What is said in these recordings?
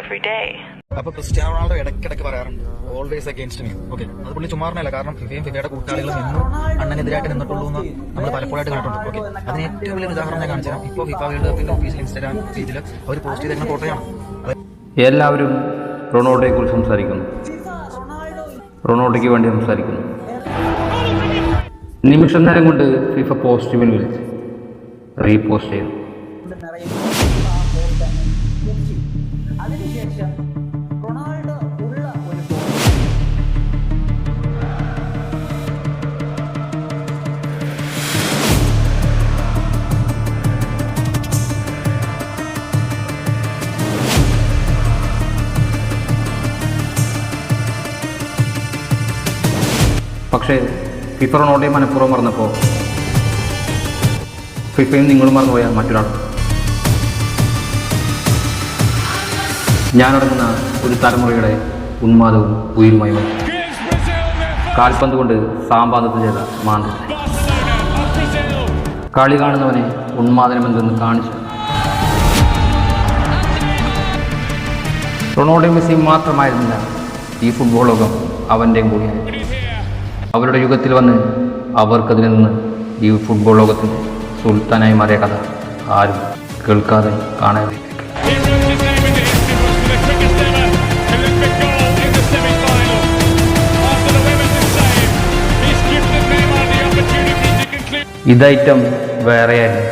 every day. അപ്പൊ Cristiano Ronaldo ഇടയ്ക്കിടയ്ക്ക് പറയാറുണ്ട് ഓൾവേസ് അഗേൻസ്റ്റ് മീ ഓക്കെ അത് പുള്ളി ചുമ്മാറിനല്ല കാരണം ഫിഫയും ഫിഫയുടെ കൂട്ടാളികളും എന്നും അണ്ണനെതിരായിട്ട് നിന്നിട്ടുള്ളൂ എന്ന് നമ്മൾ പലപ്പോഴായിട്ട് കണ്ടിട്ടുണ്ട് ഓക്കെ അതിന് ഏറ്റവും വലിയ ഉദാഹരണം ഞാൻ കാണിച്ചു തരാം ഇപ്പോൾ ഫിഫ വേൾഡ് കപ്പിന്റെ ഒഫീഷ്യൽ ഇൻസ്റ്റാഗ്രാം പേജിൽ അവർ പോസ്റ്റ് ചെയ്തേക്കുന്ന ഫോട്ടോയാണ് എല്ലാവരും എല്ലാവരും റൊണാൾഡോയെക്കുറിച്ച് സംസാരിക്കുന്നു. റൊണാൾഡോയ്ക്ക് വേണ്ടി സംസാരിക്കുന്നു. നിമിഷം നേരം കൊണ്ട് ഫിഫ പോസ്റ്റ് വിളിച്ച് റീപോസ്റ്റ് ചെയ്തു. പക്ഷേ ഫിഫ റൊണാൾഡോയെ മനഃപൂർവം മറന്നപ്പോൾ ഫിഫയും നിങ്ങളും മറന്നുപോയ മറ്റൊരാൾ. ഞാനടങ്ങുന്ന ഒരു തലമുറയുടെ ഉന്മാദവും ഉയരുമായി. വന്നു കാൽപന്ത് കൊണ്ട് സാമ്പാദത്തിൽ ചെയ്ത മാന്ത്രികൻ. കളി കാണുന്നവനെ ഉന്മാദനമെന്തെന്ന് കാണിച്ചു. റൊണാൾഡോ മെസ്സി മാത്രമായിരുന്നില്ല ഈ ഫുട്ബോൾ ലോകം അവന്റെയും കൂടിയായി. അവരുടെ യുഗത്തിൽ വന്ന് അവർക്കതിൽ നിന്ന് ഈ ഫുട്ബോൾ ലോകത്തിൽ സുൽത്താനായി മാറിയ കഥ ആരും കേൾക്കാതെ കാണാതെ ഇതൈറ്റം വേറെ ആയിരുന്നു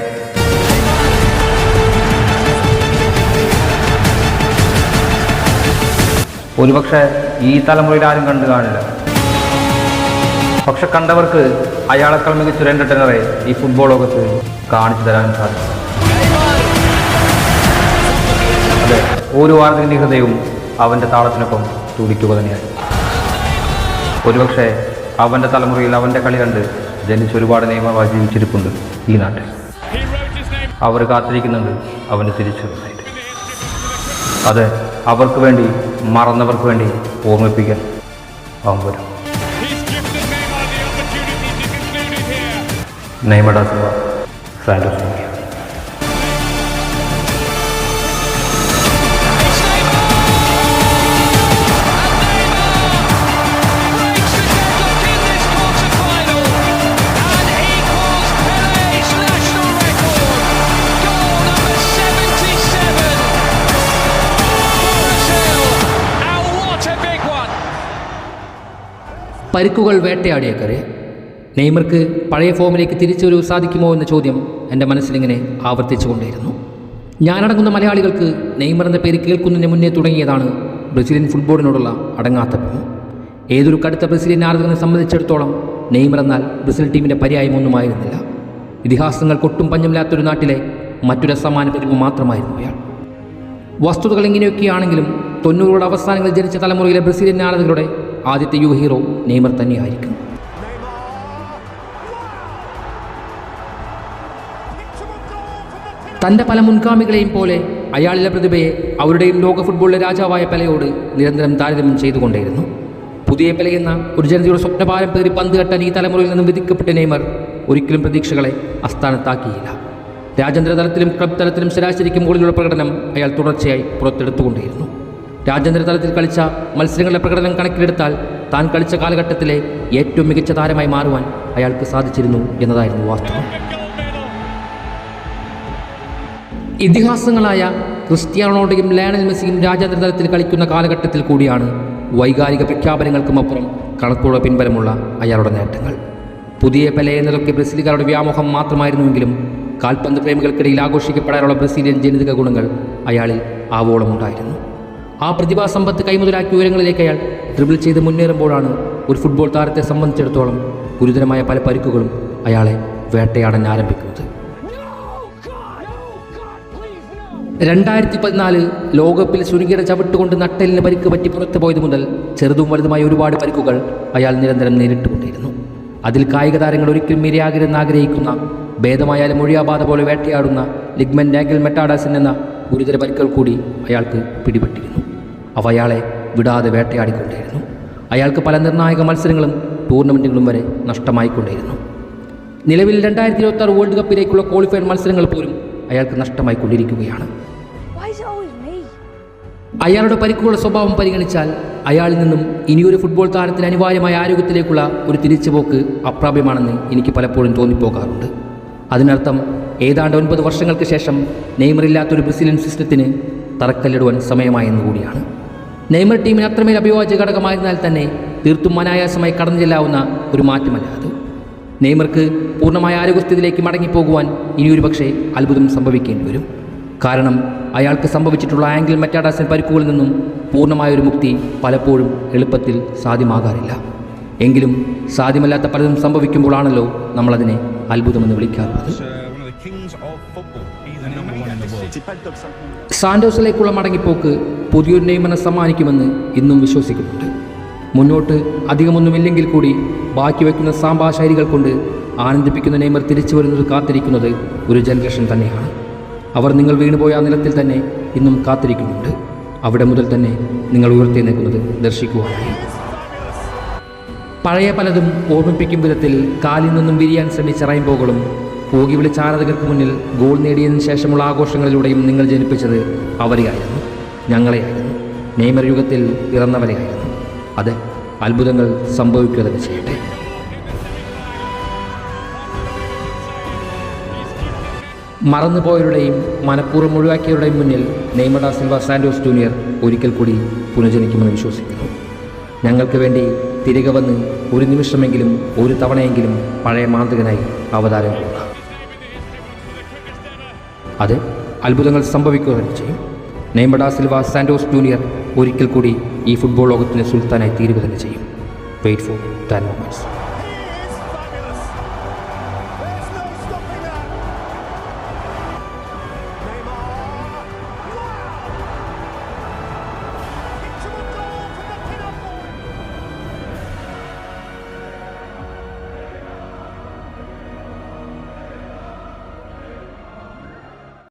ഒരുപക്ഷെ ഈ തലമുറയിൽ ആരും കണ്ടു കാണില്ല. പക്ഷെ കണ്ടവർക്ക് അയാളെക്കാൾ മികച്ചൊരു എന്റർടൈനറെ ഈ ഫുട്ബോൾ ലോകത്ത് കാണിച്ചു തരാൻ സാധിക്കും അതെ ഓരോ ആർദ്രന്റെ ഹൃദയവും അവന്റെ താളത്തിനൊപ്പം തുടിക്കുക തന്നെയാണ് ഒരുപക്ഷെ അവന്റെ തലമുറയിൽ അവന്റെ കളി കണ്ട് ജനിച്ച് ഒരുപാട് നിയമം ജീവിച്ചിരിപ്പുണ്ട് ഈ നാട്ടിൽ. അവർ കാത്തിരിക്കുന്നുണ്ട് അവന് തിരിച്ചു വരാനായിട്ട്. in the history books for the quickest അതെ അവർക്ക് വേണ്ടി മറന്നവർക്ക് വേണ്ടി ഓർമ്മിപ്പിക്കാൻ അവൻ വരും. Neymar da Silva Santos India breaks the deadlock in this നെയ്മർക്ക് പഴയ ഫോമിലേക്ക് തിരിച്ചു വരുവ് സാധിക്കുമോ എന്ന ചോദ്യം എന്റെ മനസ്സിലിങ്ങനെ ആവർത്തിച്ചുകൊണ്ടേയിരുന്നു. ഞാനടങ്ങുന്ന മലയാളികൾക്ക് നെയ്മർ എന്ന പേര് കേൾക്കുന്നതിന് മുന്നേ തുടങ്ങിയതാണ് ബ്രസീലിയൻ ഫുട്ബോളിനോടുള്ള അടങ്ങാത്ത പ്രേമം ഏതൊരു കടുത്ത ബ്രസീലിയൻ ആരാധകനെ സംബന്ധിച്ചിടത്തോളം നെയ്മർ എന്നാൽ ബ്രസീൽ ടീമിന്റെ പര്യായമൊന്നുമായിരുന്നില്ല. ഇതിഹാസങ്ങൾക്കൊട്ടും പഞ്ഞമില്ലാത്തൊരു നാട്ടിലെ മറ്റൊരു അസമാന പ്രതിമ മാത്രമായിരുന്നു അയാൾ വസ്തുതകൾ ഇങ്ങനെയൊക്കെയാണെങ്കിലും തൊണ്ണൂറുകളുടെ അവസാനങ്ങളിൽ ജനിച്ച തലമുറയിലെ ബ്രസീലിയൻ ആരാധകരുടെ ആദ്യത്തെ യുവ ഹീറോ നെയ്മർ തന്നെയായിരിക്കും. തന്റെ പല മുൻഗാമികളെയും പോലെ അയാളിലെ പ്രതിഭയെ അവരുടെയും ലോക ഫുട്ബോളിലെ രാജാവായ പെലയോട് നിരന്തരം താരതമ്യം ചെയ്തുകൊണ്ടേയിരുന്നു. പുതിയ പെലയെന്ന ഒരു ജനതയുടെ സ്വപ്നഭാരം പേരി പന്ത് കെട്ടാൻ ഈ തലമുറയിൽ നിന്നും വിധിക്കപ്പെട്ട നെയ്മർ ഒരിക്കലും പ്രതീക്ഷകളെ അസ്ഥാനത്താക്കിയില്ല രാജ്യാന്തര തലത്തിലും ക്ലബ് തലത്തിലും ശരാശരിക്ക് മുകളിലുള്ള പ്രകടനം അയാൾ തുടർച്ചയായി പുറത്തെടുത്തുകൊണ്ടേയിരുന്നു. രാജ്യാന്തര തലത്തിൽ കളിച്ച മത്സരങ്ങളുടെ പ്രകടനം കണക്കിലെടുത്താൽ താൻ കളിച്ച കാലഘട്ടത്തിലെ ഏറ്റവും മികച്ച താരമായി മാറുവാൻ അയാൾക്ക് സാധിച്ചിരുന്നു എന്നതായിരുന്നു വാസ്തവം. ഇതിഹാസങ്ങളായ ക്രിസ്ത്യാനോ റൊണാൾഡോയും ലയണൽ മെസ്സിയും രാജ്യാന്തര തലത്തിൽ കളിക്കുന്ന കാലഘട്ടത്തിൽ കൂടിയാണ് വൈകാരിക പ്രഖ്യാപനങ്ങൾക്കുമപ്പുറം കണക്കുള്ള പിൻബലമുള്ള അയാളുടെ നേട്ടങ്ങൾ. പുതിയ പെലെ എന്നതൊക്കെ ബ്രസീലുകാരുടെ വ്യാമോഹം മാത്രമായിരുന്നുവെങ്കിലും കാൽപന്ത് പ്രേമികൾക്കിടയിൽ ആഘോഷിക്കപ്പെടാനുള്ള ബ്രസീലിയൻ ജനിതക ഗുണങ്ങൾ അയാളിൽ ആവോളമുണ്ടായിരുന്നു. ആ പ്രതിഭാസമ്പത്ത് കൈമുതലാക്കിയ ഉയരങ്ങളിലേക്ക് അയാൾ ഡ്രിബിൾ ചെയ്ത് മുന്നേറുമ്പോഴാണ് ഒരു ഫുട്ബോൾ താരത്തെ സംബന്ധിച്ചിടത്തോളം ഗുരുതരമായ പല പരിക്കുകളും അയാളെ വേട്ടയാടാൻ ആരംഭിക്കുന്നത്. രണ്ടായിരത്തി പതിനാല് ലോകകപ്പിൽ സുനികയുടെ ചവിട്ടുകൊണ്ട് നട്ടെല്ലിന് പരിക്ക് പറ്റി പുറത്തു പോയത് മുതൽ ചെറുതും വലുതുമായ ഒരുപാട് പരിക്കുകൾ അയാൾ നിരന്തരം നേരിട്ടുകൊണ്ടിരുന്നു. അതിൽ കായിക താരങ്ങൾ ഒരിക്കലും ഇരയാകരുതെന്ന് ആഗ്രഹിക്കുന്ന ഭേദമായാലും മൊഴിയാബാധ പോലെ വേട്ടയാടുന്ന ലിഗ്മൻ നാഗിൽ മെട്ടാഡാസൻ എന്ന ഗുരുതര പരിക്കൾ കൂടി അയാൾക്ക് പിടിപെട്ടിരുന്നു. അവ അയാളെ വിടാതെ വേട്ടയാടിക്കൊണ്ടേയിരുന്നു അയാൾക്ക് പല നിർണായക മത്സരങ്ങളും ടൂർണമെന്റുകളും വരെ നഷ്ടമായിക്കൊണ്ടിരുന്നു. നിലവിൽ രണ്ടായിരത്തി ഇരുപത്തി വേൾഡ് കപ്പിലേക്കുള്ള ക്വാളിഫയർ മത്സരങ്ങൾ പോലും അയാൾക്ക് നഷ്ടമായി കൊണ്ടിരിക്കുകയാണ് is it അയാളുടെ പരിക്കുകളുടെ സ്വഭാവം പരിഗണിച്ചാൽ അയാളിൽ നിന്നും ഇനിയൊരു ഫുട്ബോൾ താരത്തിന് അനിവാര്യമായ ആരോഗ്യത്തിലേക്കുള്ള ഒരു തിരിച്ചുപോക്ക് അപ്രാപ്യമാണെന്ന് എനിക്ക് പലപ്പോഴും തോന്നിപ്പോകാറുണ്ട്. അതിനർത്ഥം ഏതാണ്ട് ഒൻപത് വർഷങ്ങൾക്ക് ശേഷം നെയ്മറില്ലാത്തൊരു ബ്രസീലിയൻ സിസ്റ്റത്തിന് തറക്കല്ലിടുവാൻ സമയമായെന്ന് കൂടിയാണ്. നെയ്മർ ടീമിന് അത്രമേൽ അഭിവാജ്യ ഘടകമായിരുന്നാൽ തന്നെ തീർത്തും അനായാസമായി കടന്നു ചെല്ലാവുന്ന ഒരു മാറ്റമല്ല അത്. നെയ്മർക്ക് പൂർണമായ ആരോഗ്യസ്ഥിതിയിലേക്ക് മടങ്ങിപ്പോകുവാൻ ഇനിയൊരു പക്ഷേ അത്ഭുതം സംഭവിക്കേണ്ടി വരും. കാരണം അയാൾക്ക് സംഭവിച്ചിട്ടുള്ള ആംഗിൾ മെറ്റാഡാസൻ പരിക്കുകളിൽ നിന്നും പൂർണമായൊരു മുക്തി പലപ്പോഴും എളുപ്പത്തിൽ സാധ്യമാകാറില്ല. എങ്കിലും സാധ്യമല്ലാത്ത പലതും സംഭവിക്കുമ്പോഴാണല്ലോ നമ്മളതിനെ അത്ഭുതമെന്ന് വിളിക്കാറുള്ളത്. സാൻഡോസിലേക്കുള്ള മടങ്ങിപ്പോക്ക് പുതിയൊരു നിയമനം സമ്മാനിക്കുമെന്ന് ഇന്നും വിശ്വസിക്കുന്നുണ്ട്. മുന്നോട്ട് അധികമൊന്നുമില്ലെങ്കിൽ കൂടി ബാക്കി വയ്ക്കുന്ന സാമ്പാ ശൈലികൾ കൊണ്ട് ആനന്ദിപ്പിക്കുന്ന നെയ്മർ തിരിച്ചു വരുന്നത് കാത്തിരിക്കുന്നത് ഒരു ജനറേഷൻ തന്നെയാണ്. അവർ നിങ്ങൾ വീണുപോയ ആ നിലത്തിൽ തന്നെ ഇന്നും കാത്തിരിക്കുന്നുണ്ട്. അവിടെ മുതൽ തന്നെ നിങ്ങൾ ഉയർത്തി നിൽക്കുന്നത് ദർശിക്കുവാനായി. പഴയ പലതും ഓർമ്മിപ്പിക്കും വിധത്തിൽ കാലിൽ നിന്നും വിരിയാൻ ശ്രമിച്ച റൈംബോകളും പോകി വിളിച്ച ആരാധകർക്ക് മുന്നിൽ ഗോൾ നേടിയതിനു ശേഷമുള്ള ആഘോഷങ്ങളിലൂടെയും നിങ്ങൾ ജനിപ്പിച്ചത് അവരെയായിരുന്നു. ഞങ്ങളെയായിരുന്നു. നെയ്മർ യുഗത്തിൽ പിറന്നവരെയായിരുന്നു അതെ അത്ഭുതങ്ങൾ സംഭവിക്കുക തന്നെ ചെയ്യട്ടെ. മറന്നുപോയവരുടെയും മനഃപൂർവം ഒഴിവാക്കിയവരുടെയും മുന്നിൽ നെയ്മഡ സിൽവ സാൻഡോസ് ജൂനിയർ ഒരിക്കൽ കൂടി പുനർജനിക്കുമെന്ന് വിശ്വസിക്കുന്നു. ഞങ്ങൾക്ക് വേണ്ടി തിരികെ വന്ന് ഒരു നിമിഷമെങ്കിലും ഒരു തവണയെങ്കിലും പഴയ മാന്ത്രികനായി അവതാരം അത് അത്ഭുതങ്ങൾ സംഭവിക്കുക തന്നെ ചെയ്യും. നെയ്മഡ സിൽവ സാൻഡോസ് ജൂനിയർ ഒരിക്കൽ കൂടി ഈ ഫുട്ബോൾ ലോകത്തിന് സുൽത്താനായി തീരുക തന്നെ ചെയ്യും. Wait for that moments